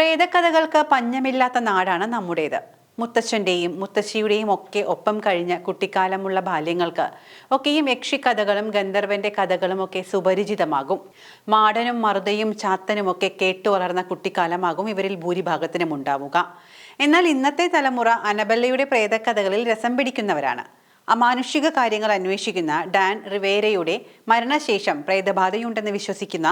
പ്രേതകഥകൾക്ക് പഞ്ഞമില്ലാത്ത നാടാണ് നമ്മുടേത്. മുത്തച്ഛന്റെയും മുത്തശ്ശിയുടെയും ഒക്കെ ഒപ്പം കഴിഞ്ഞ കുട്ടിക്കാലമുള്ള ബാല്യങ്ങൾക്ക് ഒക്കെയും യക്ഷിക്കഥകളും ഗന്ധർവന്റെ കഥകളും ഒക്കെ സുപരിചിതമാകും. മാടനും മറുതയും ചാത്തനും ഒക്കെ കേട്ടു വളർന്ന കുട്ടിക്കാലമാകും ഇവരിൽ ഭൂരിഭാഗത്തിനും ഉണ്ടാവുക എന്നാൽ ഇന്നത്തെ തലമുറ അനബല്ലയുടെ പ്രേതകഥകളിൽ രസം പിടിക്കുന്നവരാണ്. അമാനുഷിക കാര്യങ്ങൾ അന്വേഷിക്കുന്ന ഡാൻ റിവേരയുടെ മരണശേഷം പ്രേതബാധയുണ്ടെന്ന് വിശ്വസിക്കുന്ന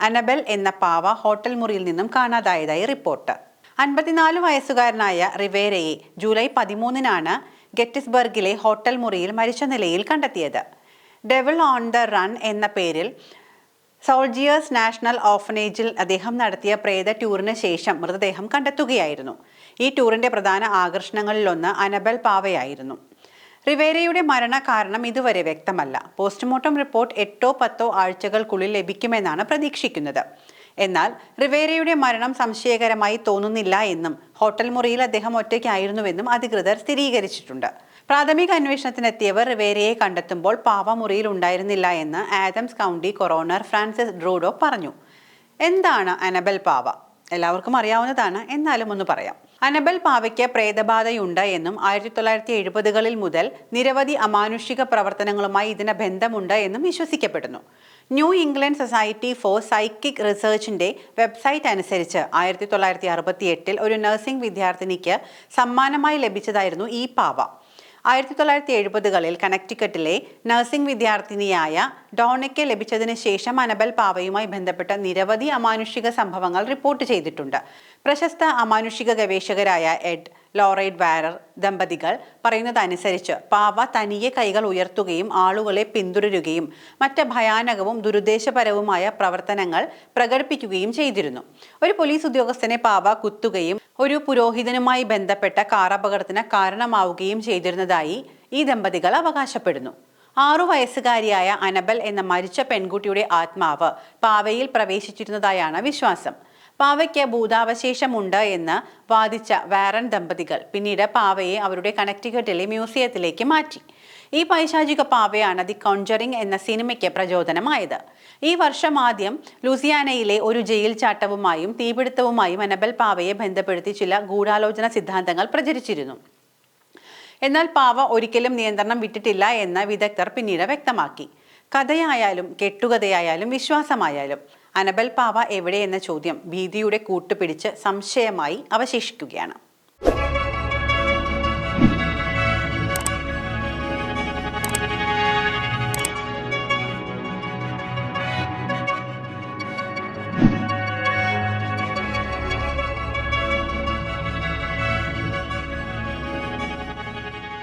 അനബൽ എന്ന പാവ ഹോട്ടൽ മുറിയിൽ നിന്നും കാണാതായതായി റിപ്പോർട്ട്. അൻപത്തിനാല് വയസ്സുകാരനായ റിവേരയെ ജൂലൈ പതിമൂന്നിനാണ് ഗെറ്റിസ്ബർഗിലെ ഹോട്ടൽ മുറിയിൽ മരിച്ച നിലയിൽ കണ്ടെത്തിയത്. ഡെവിൾ ഓൺ ദ റൺ എന്ന പേരിൽ സോൾജിയേഴ്സ് നാഷണൽ ഓഫനേജിൽ അദ്ദേഹം നടത്തിയ പ്രേത ടൂറിന് ശേഷം മൃതദേഹം കണ്ടെത്തുകയായിരുന്നു. ഈ ടൂറിന്റെ പ്രധാന ആകർഷണങ്ങളിലൊന്ന് അനബൽ പാവയായിരുന്നു. റിവേരയുടെ മരണകാരണം ഇതുവരെ വ്യക്തമല്ല. പോസ്റ്റ്മോർട്ടം റിപ്പോർട്ട് എട്ടോ പത്തോ ആഴ്ചകൾക്കുള്ളിൽ ലഭിക്കുമെന്നാണ് പ്രതീക്ഷിക്കുന്നത്. എന്നാൽ റിവേരയുടെ മരണം സംശയകരമായി തോന്നുന്നില്ല എന്നും ഹോട്ടൽ മുറിയിൽ അദ്ദേഹം ഒറ്റയ്ക്കായിരുന്നുവെന്നും അധികൃതർ സ്ഥിരീകരിച്ചിട്ടുണ്ട്. പ്രാഥമിക അന്വേഷണത്തിനെത്തിയവർ റിവേരയെ കണ്ടെത്തുമ്പോൾ പാവ മുറിയിൽ ഉണ്ടായിരുന്നില്ല എന്ന് Adams county coroner Francis Drudo പറഞ്ഞു. എന്താണ് അനബൽ പാവ? എല്ലാവർക്കും അറിയാവുന്നതാണ്. എന്നാലും ഒന്ന് പറയാം. അനബൽ പാവയ്ക്ക് പ്രേതബാധയുണ്ട് എന്നും ആയിരത്തി തൊള്ളായിരത്തി എഴുപതുകളിൽ മുതൽ നിരവധി അമാനുഷിക പ്രവർത്തനങ്ങളുമായി ഇതിന് ബന്ധമുണ്ട് എന്നും വിശ്വസിക്കപ്പെടുന്നു. New England society for psychic റിസർച്ചിന്റെ website അനുസരിച്ച് ആയിരത്തി തൊള്ളായിരത്തി അറുപത്തി എട്ടിൽ ഒരു നഴ്സിംഗ് വിദ്യാർത്ഥിനിക്ക് സമ്മാനമായി ലഭിച്ചതായിരുന്നു ഈ പാവ. ആയിരത്തി തൊള്ളായിരത്തി എഴുപതുകളിൽ കണക്ടിക്കറ്റിലെ നഴ്സിംഗ് വിദ്യാർത്ഥിനിയായ ഡോണയ്ക്ക് ലഭിച്ചതിന് ശേഷം അനബൽ പാവയുമായി ബന്ധപ്പെട്ട നിരവധി അമാനുഷിക സംഭവങ്ങൾ റിപ്പോർട്ട് ചെയ്തിട്ടുണ്ട്. പ്രശസ്ത അമാനുഷിക ഗവേഷകരായ എഡ് ലോറൈഡ് വാരർ ദമ്പതികൾ പറയുന്നതനുസരിച്ച് പാവ തനിയെ കൈകൾ ഉയർത്തുകയും ആളുകളെ പിന്തുടരുകയും മറ്റ് ഭയാനകവും ദുരുദ്ദേശപരവുമായ പ്രവർത്തനങ്ങൾ പ്രകടിപ്പിക്കുകയും ചെയ്തിരുന്നു. ഒരു പോലീസ് ഉദ്യോഗസ്ഥനെ പാവ കുത്തുകയും ഒരു പുരോഹിതനുമായി ബന്ധപ്പെട്ട കാർ അപകടത്തിന് കാരണമാവുകയും ചെയ്തിരുന്നതായി ഈ ദമ്പതികൾ അവകാശപ്പെടുന്നു. ആറു വയസ്സുകാരിയായ അനബൽ എന്ന മരിച്ച പെൺകുട്ടിയുടെ ആത്മാവ് പാവയിൽ പ്രവേശിച്ചിരുന്നതായാണ് വിശ്വാസം. പാവയ്ക്ക് ഭൂതാവശേഷമുണ്ട് എന്ന് വാദിച്ച വാരൻ ദമ്പതികൾ പിന്നീട് പാവയെ അവരുടെ കണക്ടിക്കട്ടിലെ മ്യൂസിയത്തിലേക്ക് മാറ്റി. ഈ പൈശാചിക പാവയാണ് ദി കോൺജറിംഗ് എന്ന സിനിമയ്ക്ക് പ്രചോദനമായത്. ഈ വർഷം ആദ്യം ലൂസിയാനയിലെ ഒരു ജയിൽ ചാട്ടവുമായും തീപിടുത്തവുമായും അനബൽ പാവയെ ബന്ധപ്പെടുത്തി ചില ഗൂഢാലോചന സിദ്ധാന്തങ്ങൾ പ്രചരിച്ചിരുന്നു. എന്നാൽ പാവ ഒരിക്കലും നിയന്ത്രണം വിട്ടിട്ടില്ല എന്ന് വിദഗ്ധർ പിന്നീട് വ്യക്തമാക്കി. കഥയായാലും കെട്ടുകഥയായാലും വിശ്വാസമായാലും അനബൽ പാവ എവിടെയെന്ന ചോദ്യം ഭീതിയുടെ കൂട്ടുപിടിച്ച് സംശയമായി അവശേഷിക്കുകയാണ്.